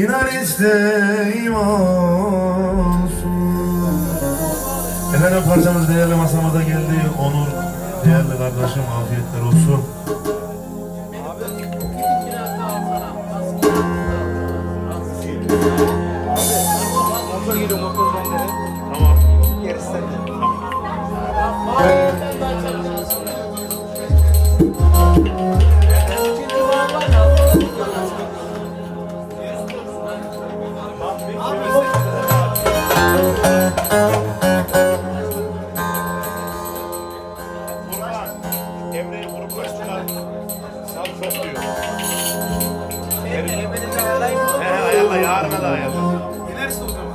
İnan isteğim olsun Efendim parçamız değerli masama da geldi Onur değerli kardeşim afiyetler olsun Motor Neler soracağım?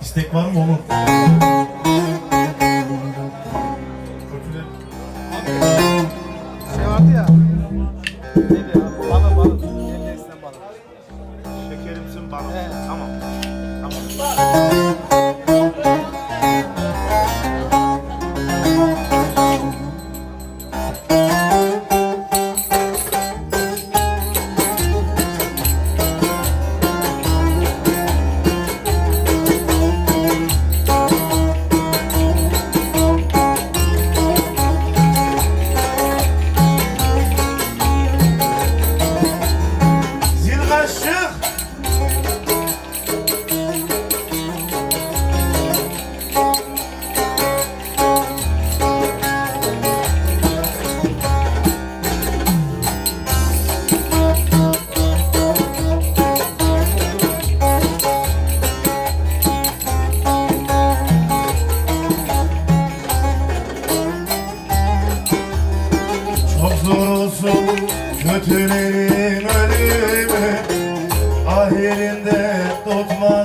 İstek var mı Onur? elinde tutma.